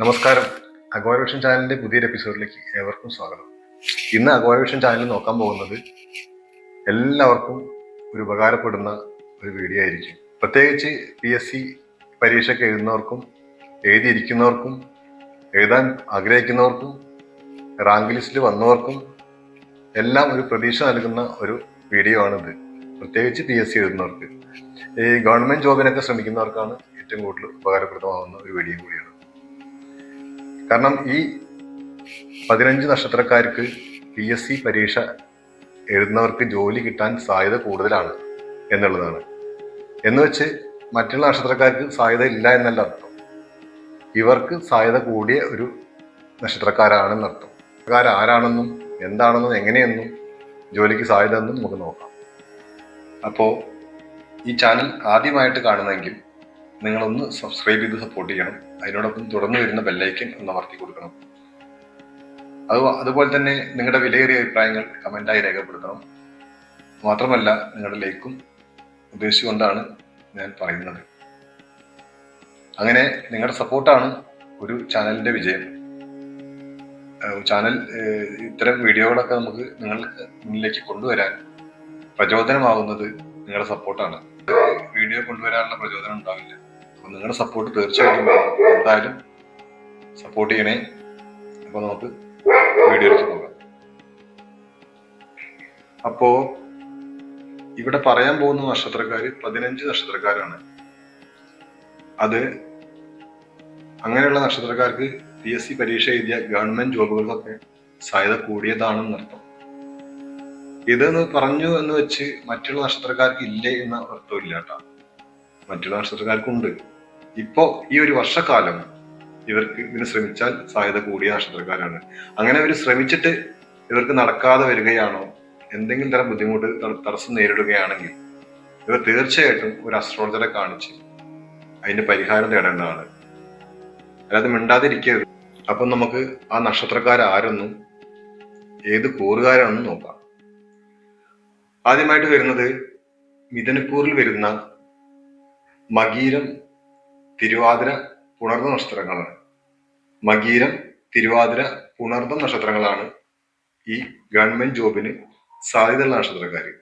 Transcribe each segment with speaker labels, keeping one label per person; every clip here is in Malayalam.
Speaker 1: നമസ്കാരം. അഗോരവിഷൻ ചാനലിന്റെ പുതിയൊരു എപ്പിസോഡിലേക്ക് ഏവർക്കും സ്വാഗതം. ഇന്ന് അഗോരവിഷൻ ചാനൽ നോക്കാൻ പോകുന്നത് എല്ലാവർക്കും ഒരു ഉപകാരപ്പെടുന്ന ഒരു വീഡിയോ ആയിരിക്കും. പ്രത്യേകിച്ച് പി എസ് സി പരീക്ഷയ്ക്ക് എഴുതുന്നവർക്കും എഴുതിയിരിക്കുന്നവർക്കും എഴുതാൻ ആഗ്രഹിക്കുന്നവർക്കും റാങ്ക് ലിസ്റ്റിൽ വന്നവർക്കും എല്ലാം ഒരു പ്രതീക്ഷ നൽകുന്ന ഒരു വീഡിയോ ആണിത്. പ്രത്യേകിച്ച് പി എസ് സി എഴുതുന്നവർക്ക്. ഈ ഗവൺമെന്റ് ജോബിനൊക്കെ ശ്രമിക്കുന്നവർക്കാണ് ഏറ്റവും കൂടുതൽ ഉപകാരപ്രദമാകുന്ന ഒരു വീഡിയോ കൂടിയാണ്. കാരണം ഈ പതിനഞ്ച് നക്ഷത്രക്കാർക്ക് പി എസ് സി പരീക്ഷ എഴുതുന്നവർക്ക് ജോലി കിട്ടാൻ സാധ്യത കൂടുതലാണ് എന്നുള്ളതാണ്. എന്ന് വെച്ച് മറ്റുള്ള നക്ഷത്രക്കാർക്ക് സാധ്യത ഇല്ല എന്നല്ല അർത്ഥം. ഇവർക്ക് സാധ്യത കൂടിയ ഒരു നക്ഷത്രക്കാരാണെന്ന് അർത്ഥം. ആരാണെന്നും എന്താണെന്നും എങ്ങനെയെന്നും ജോലിക്ക് സാധ്യത എന്നും നമുക്ക് നോക്കാം. അപ്പോൾ ഈ ചാനൽ ആദ്യമായിട്ട് കാണുന്നെങ്കിൽ നിങ്ങളൊന്ന് സബ്സ്ക്രൈബ് ചെയ്ത് സപ്പോർട്ട് ചെയ്യണം. അതിനോടൊപ്പം തുടർന്നു വരുന്ന ബെല്ലൈക്കൻ ഒന്ന് അമർത്തി കൊടുക്കണം. അത് അതുപോലെ തന്നെ നിങ്ങളുടെ വിലയേറിയ അഭിപ്രായങ്ങൾ കമന്റായി രേഖപ്പെടുത്തണം. മാത്രമല്ല നിങ്ങളുടെ ലൈക്കും ഉദ്ദേശിച്ചുകൊണ്ടാണ് ഞാൻ പറയുന്നത്. അങ്ങനെ നിങ്ങളുടെ സപ്പോർട്ടാണ് ഒരു ചാനലിന്റെ വിജയം. ചാനൽ ഇത്തരം വീഡിയോകളൊക്കെ നമുക്ക് നിങ്ങൾക്ക് മുന്നിലേക്ക് കൊണ്ടുവരാൻ പ്രചോദനമാകുന്നത് നിങ്ങളുടെ സപ്പോർട്ടാണ്. വീഡിയോ കൊണ്ടുവരാനുള്ള പ്രചോദനം ഉണ്ടാവില്ല. അപ്പൊ നിങ്ങളുടെ സപ്പോർട്ട് തീർച്ചയായിട്ടും. എന്തായാലും സപ്പോർട്ട് ചെയ്യണേ. അപ്പോൾ നമുക്ക് വീഡിയോയിലേക്ക് നോക്കാം. അപ്പോൾ ഇവിടെ പറയാൻ പോകുന്ന നക്ഷത്രക്കാർ പതിനഞ്ച് നക്ഷത്രക്കാരാണ്. അത് അങ്ങനെയുള്ള നക്ഷത്രക്കാർക്ക് പി എസ് സി പരീക്ഷ എഴുതിയ ഗവൺമെന്റ് ജോബുകൾക്കൊക്കെ സാധ്യത കൂടിയതാണെന്നർത്ഥം ഇതെന്ന് പറഞ്ഞു എന്ന് വെച്ച് മറ്റുള്ള നക്ഷത്രക്കാർക്ക് ഇല്ലേ എന്ന അർത്ഥമില്ല കേട്ടോ. മറ്റുള്ള നക്ഷത്രക്കാർക്കുണ്ട്. ഇപ്പോ ഈ ഒരു വർഷക്കാലം ഇവർക്ക് ഇതിന് ശ്രമിച്ചാൽ സാധ്യത കൂടിയ നക്ഷത്രക്കാരാണ് അങ്ങനെ അവർ ശ്രമിച്ചിട്ട് ഇവർക്ക് നടക്കാതെ വരികയാണോ? എന്തെങ്കിലും തരം ബുദ്ധിമുട്ട് തടസ്സം നേരിടുകയാണെങ്കിൽ ഇവർ തീർച്ചയായിട്ടും ഒരു അസ്ട്രോളജറെ കാണിച്ച് അതിന്റെ പരിഹാരം തേടേണ്ടതാണ്. അല്ലാതെ മിണ്ടാതിരിക്കരുത്. അപ്പൊ നമുക്ക് ആ നക്ഷത്രക്കാരാരെന്നും ഏത് കൂറുകാരാണെന്നും നോക്കാം. ആദ്യമായിട്ട് വരുന്നത് മിഥുനക്കൂറിൽ വരുന്ന മകീരം തിരുവാതിര പുണർന്ന നക്ഷത്രങ്ങളാണ്. മകീരം തിരുവാതിര പുണർന്ന നക്ഷത്രങ്ങളാണ് ഈ ഗവൺമെന്റ് ജോബിന് സാധ്യതയുള്ള നക്ഷത്രക്കാർ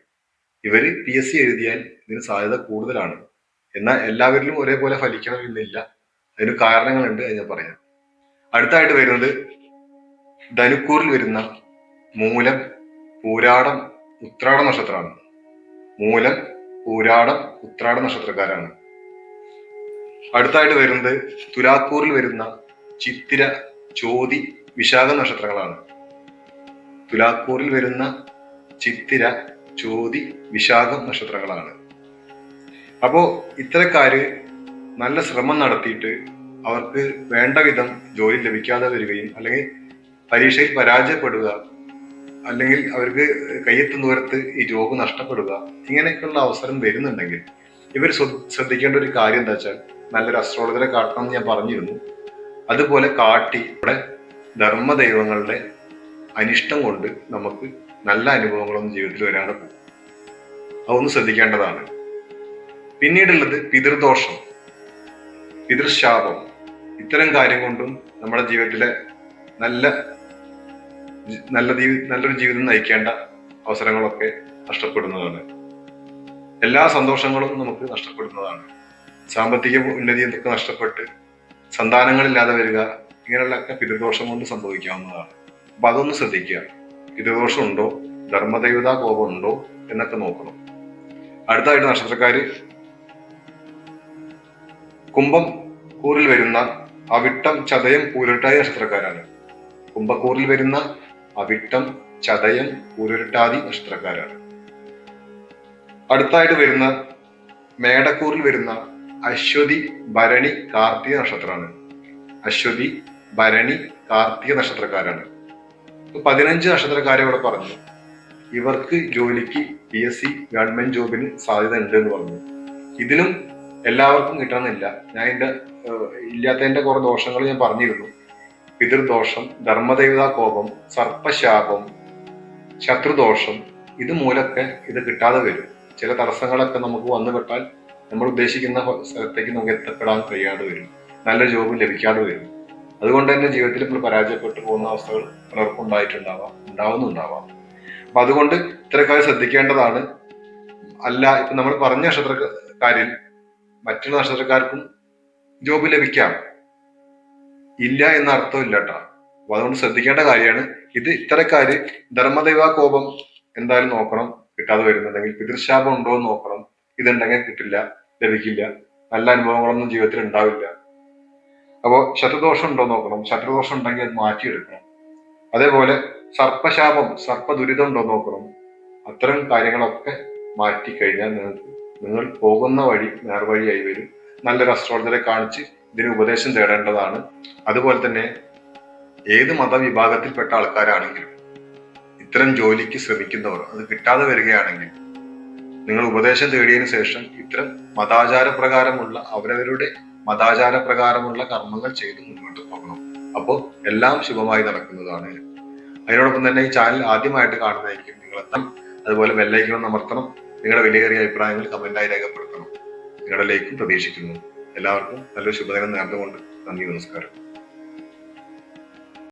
Speaker 1: ഇവർ പി എസ് സി എഴുതിയാൽ ഇതിന് സാധ്യത കൂടുതലാണ്. എന്നാൽ എല്ലാവരിലും ഒരേപോലെ ഫലിക്കണം എന്നില്ല. അതിന് കാരണങ്ങളുണ്ട് അത് ഞാൻ പറയാം. അടുത്തായിട്ട് വരുന്നത് ധനുക്കൂറിൽ വരുന്ന മൂലം പൂരാടം ഉത്രാട നക്ഷത്രമാണ്. മൂലം പൂരാടം ഉത്രാട നക്ഷത്രക്കാരാണ്. അടുത്തായിട്ട് വരുന്നത് തുലാക്കൂറിൽ വരുന്ന ചിത്തിര ചോതി വിശാഖ നക്ഷത്രങ്ങളാണ്. തുലാക്കൂറിൽ വരുന്ന ചിത്തിര ചോതി വിശാഖ നക്ഷത്രങ്ങളാണ്. അപ്പോൾ ഇത്തരക്കാര് നല്ല ശ്രമം നടത്തിയിട്ട് അവർക്ക് വേണ്ട വിധം ജോലി ലഭിക്കാതെ വരികയും അല്ലെങ്കിൽ പരീക്ഷയിൽ പരാജയപ്പെടുക അല്ലെങ്കിൽ അവർക്ക് കയ്യെത്തും ദൂരത്ത് ഈ ജോബ് നഷ്ടപ്പെടുക ഇങ്ങനെയൊക്കെയുള്ള അവസരം വരുന്നുണ്ടെങ്കിൽ ഇവർ ശ്രദ്ധിക്കേണ്ട ഒരു കാര്യം എന്താ വെച്ചാൽ നല്ലൊരു അസ്ട്രോളജറെ കാട്ടണം എന്ന് ഞാൻ പറഞ്ഞിരുന്നു. അതുപോലെ കാട്ടി ഇവിടെ ധർമ്മദൈവങ്ങളുടെ അനിഷ്ടം കൊണ്ട് നമുക്ക് നല്ല അനുഭവങ്ങളൊന്നും ജീവിതത്തിൽ വരാതെ പോകും. അതൊന്ന് ശ്രദ്ധിക്കേണ്ടതാണ്. പിന്നീടുള്ളത് പിതൃദോഷം പിതൃശാപം. ഇത്തരം കാര്യം കൊണ്ടും നമ്മുടെ ജീവിതത്തിലെ നല്ല നല്ല ജീവി നല്ലൊരു ജീവിതം നയിക്കേണ്ട അവസരങ്ങളൊക്കെ നഷ്ടപ്പെടുന്നതാണ്. എല്ലാ സന്തോഷങ്ങളും നമുക്ക് നഷ്ടപ്പെടുന്നതാണ്. സാമ്പത്തിക ഉന്നതി എന്തൊക്കെ നഷ്ടപ്പെട്ട് സന്താനങ്ങളില്ലാതെ വരിക ഇങ്ങനെയുള്ളതൊക്കെ പിതൃദോഷം കൊണ്ട് സംഭവിക്കാവുന്നതാണ്. അപ്പൊ അതൊന്ന് ശ്രദ്ധിക്കുക. പിതൃദോഷം ഉണ്ടോ? ധർമ്മദേവതാ കോപം ഉണ്ടോ? എന്നൊക്കെ നോക്കണം. അടുത്തായിട്ട് നക്ഷത്രക്കാര്. കുംഭം കൂറിൽ വരുന്ന അവിട്ടം ചതയം പൂരട്ടാതി നക്ഷത്രക്കാരാണ്. കുംഭക്കൂറിൽ വരുന്ന അവിട്ടം ചതയം പൂരട്ടാതി നക്ഷത്രക്കാരാണ്. അടുത്തായിട്ട് വരുന്ന മേടക്കൂറിൽ വരുന്ന അശ്വതി ഭരണി കാർത്തിക നക്ഷത്രമാണ്. അശ്വതി ഭരണി കാർത്തിക നക്ഷത്രക്കാരാണ്. പതിനഞ്ച് നക്ഷത്രക്കാരെ ഇവിടെ പറഞ്ഞു. ഇവർക്ക് ജോലിക്ക് പി എസ് സി ഗവൺമെന്റ് ജോബിന് സാധ്യത ഉണ്ട് എന്ന് പറഞ്ഞു. ഇതിലും എല്ലാവർക്കും കിട്ടണമെന്നില്ല. ഞാൻ എന്റെ ഇല്ലാത്തതിന്റെ കുറെ ദോഷങ്ങൾ ഞാൻ പറഞ്ഞിരുന്നു. പിതൃദോഷം ധർമ്മദേവതാ കോപം സർപ്പശാപം ശത്രുദോഷം ഇത് മൂലമൊക്കെ ഇത് കിട്ടാതെ വരും. ചില തടസ്സങ്ങളൊക്കെ നമുക്ക് വന്നു പെട്ടാൽ നമ്മൾ ഉദ്ദേശിക്കുന്ന സ്ഥലത്തേക്ക് നമുക്ക് എത്തപ്പെടാൻ കഴിയാതെ വരും. നല്ല ജോബ് ലഭിക്കാതെ വരും. അതുകൊണ്ട് തന്നെ ജീവിതത്തിൽ ഇപ്പോൾ പരാജയപ്പെട്ടു പോകുന്ന അവസ്ഥകൾ പലർക്കും ഉണ്ടായിട്ടുണ്ടാവാം ഉണ്ടാവുന്നുണ്ടാവാം. അപ്പൊ അതുകൊണ്ട് ഇത്തരക്കാർ ശ്രദ്ധിക്കേണ്ടതാണ്. അല്ല ഇപ്പൊ നമ്മൾ പറഞ്ഞ നക്ഷത്രക്കാരിൽ മറ്റുള്ള നക്ഷത്രക്കാർക്കും ജോബ് ലഭിക്കാം. ഇല്ല എന്ന അർത്ഥമില്ല കേട്ടോ. അപ്പൊ അതുകൊണ്ട് ശ്രദ്ധിക്കേണ്ട കാര്യമാണ്. ഇത് ഇത്തരക്കാര് ധർമ്മദൈവ കോപം എന്തായാലും നോക്കണം കിട്ടാതെ വരുന്നുണ്ടെങ്കിൽ പിതൃശാപം ഉണ്ടോ എന്ന് നോക്കണം. ഇതുണ്ടെങ്കിൽ കിട്ടില്ല ലഭിക്കില്ല. നല്ല അനുഭവങ്ങളൊന്നും ജീവിതത്തിൽ ഉണ്ടാവില്ല. അപ്പോൾ ശത്രുദോഷം ഉണ്ടോ നോക്കണം. ശത്രുദോഷം ഉണ്ടെങ്കിൽ അത് മാറ്റിയെടുക്കണം. അതേപോലെ സർപ്പശാപം സർപ്പ ദുരിതം ഉണ്ടോ നോക്കണം. അത്തരം കാര്യങ്ങളൊക്കെ മാറ്റി കഴിഞ്ഞാൽ നിങ്ങൾക്ക് നിങ്ങൾ പോകുന്ന വഴി നേർവഴിയായി വരും. നല്ലൊരു അസ്ട്രോളജറെ കാണിച്ച് ഇതിന് ഉപദേശം തേടേണ്ടതാണ്. അതുപോലെ തന്നെ ഏത് മതവിഭാഗത്തിൽപ്പെട്ട ആൾക്കാരാണെങ്കിലും ഇത്തരം ജോലിക്ക് ശ്രമിക്കുന്നവർ അത് കിട്ടാതെ വരികയാണെങ്കിൽ നിങ്ങൾ ഉപദേശം തേടിയതിനു ശേഷം ഇത്തരം മതാചാരപ്രകാരമുള്ള അവരവരുടെ മതാചാരപ്രകാരമുള്ള കർമ്മങ്ങൾ ചെയ്ത് മുന്നോട്ട് പോകണം. അപ്പോൾ എല്ലാം ശുഭമായി നടക്കുന്നതാണ്. അതിനോടൊപ്പം തന്നെ ഈ ചാനൽ ആദ്യമായിട്ട് കാണുന്നതായിരിക്കും നിങ്ങൾ അതുപോലെ ബെല്ലൈക്കണം അമർത്തണം. നിങ്ങളുടെ വിലയേറിയ അഭിപ്രായങ്ങൾ കമന്റായി രേഖപ്പെടുത്തണം. നിങ്ങളുടെ ലൈക്കും പ്രതീക്ഷിക്കുന്നു. എല്ലാവർക്കും നല്ലൊരു ശുഭദിനം നേർന്നുകൊണ്ട് നന്ദി നമസ്കാരം.